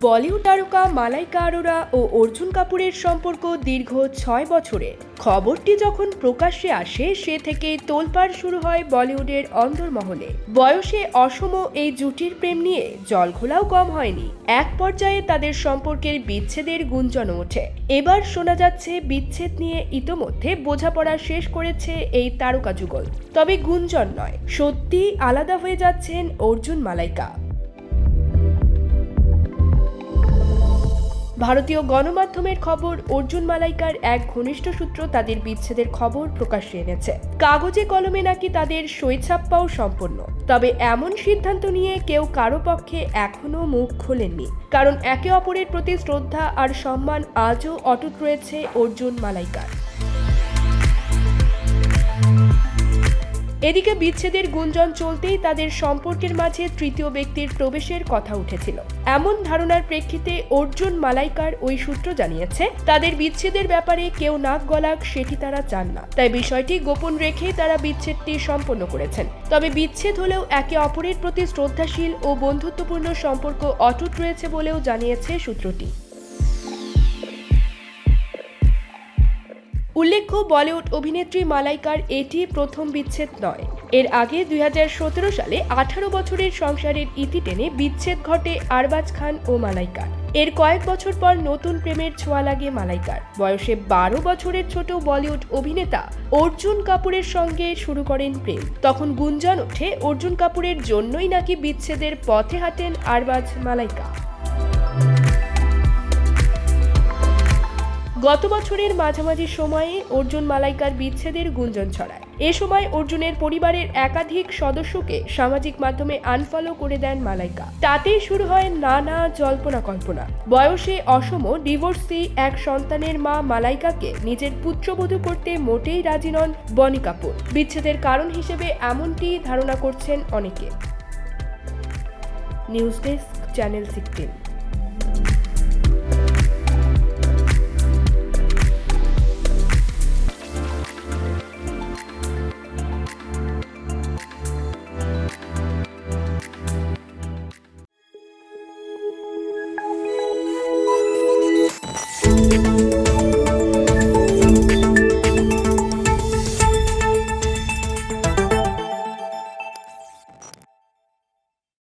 বলিউড তারকা মালাইকা আরোরা ও অর্জুন কাপুরের সম্পর্ক দীর্ঘ ছয় বছরের খবরটি যখন প্রকাশ্যে আসে, সে থেকে তোলপাড় শুরু হয় বলিউডের অন্দরমহলে। বয়সে অসম এই জুটির প্রেম নিয়ে জলঘোলাও কম হয়নি। এক পর্যায়ে তাদের সম্পর্কের বিচ্ছেদের গুঞ্জন ওঠে। এবার শোনা যাচ্ছে, বিচ্ছেদ নিয়ে ইতোমধ্যে বোঝাপড়া শেষ করেছে এই তারকা যুগল। তবে গুঞ্জন নয় সত্যি আলাদা হয়ে যাচ্ছেন অর্জুন মালাইকা। ভারতীয় গণমাধ্যমের খবর, অর্জুন মালাইকার এক ঘনিষ্ঠ সূত্র তাদের বিচ্ছেদের খবর প্রকাশ্যে এনেছে। কাগজে কলমে নাকি তাদের সৈছাপ্পাও সম্পন্ন তবে এমন সিদ্ধান্ত নিয়ে কেউ কারও পক্ষে এখনও মুখ খোলেননি। কারণ একে অপরের প্রতি শ্রদ্ধা আর সম্মান আজও অটুট রয়েছে অর্জুন মালাইকার। এদিকে বিচ্ছেদের গুঞ্জন চলতেই তাদের সম্পর্কের মাঝে তৃতীয় ব্যক্তির প্রবেশের কথা উঠেছিল। এমন ধারণার প্রেক্ষিতে অর্জুন মালাইকার ওই সূত্র জানিয়েছে, তাদের বিচ্ছেদের ব্যাপারে কেউ নাক গলাক সেটি তারা চান না। তাই বিষয়টি গোপন রেখে তারা বিচ্ছেদটি সম্পন্ন করেছেন। তবে বিচ্ছেদ হলেও একে অপরের প্রতি শ্রদ্ধাশীল ও বন্ধুত্বপূর্ণ সম্পর্ক অটুট রয়েছে বলেও জানিয়েছে সূত্রটি। উল্লেখ্য, বলিউড অভিনেত্রী মালাইকার এটি প্রথম বিচ্ছেদ নয়। এর আগে দুই হাজার সতেরো সালে আঠারো বছরের সংসারের ইতি টেনে বিচ্ছেদ ঘটে আরবাজ খান ও মালাইকার। এর কয়েক বছর পর নতুন প্রেমের ছোঁয়া লাগে মালাইকার। বয়সে বারো বছরের ছোট বলিউড অভিনেতা অর্জুন কাপুরের সঙ্গে শুরু করেন প্রেম। তখন গুঞ্জন ওঠে, অর্জুন কাপুরের জন্যই নাকি বিচ্ছেদের পথে হাঁটেন আরবাজ মালাইকা। গত বছরের মাঝামাঝি সময়ে অর্জুন মালাইকার বিচ্ছেদের গুঞ্জন ছড়ায়। এ সময় অর্জুনের পরিবারের একাধিক সদস্যকে সামাজিক মাধ্যমে আনফলো করে দেন মালাইকা। তাতেই শুরু হয় নানা জল্পনা কল্পনা। বয়সে অসম ডিভোর্সি এক সন্তানের মা মালাইকাকে নিজের পুত্রবধূ করতে মোটেই রাজি নন বনি কাপুর। বিচ্ছেদের কারণ হিসেবে এমনটি ধারণা করছেন অনেকে। News desk, channel sixteen.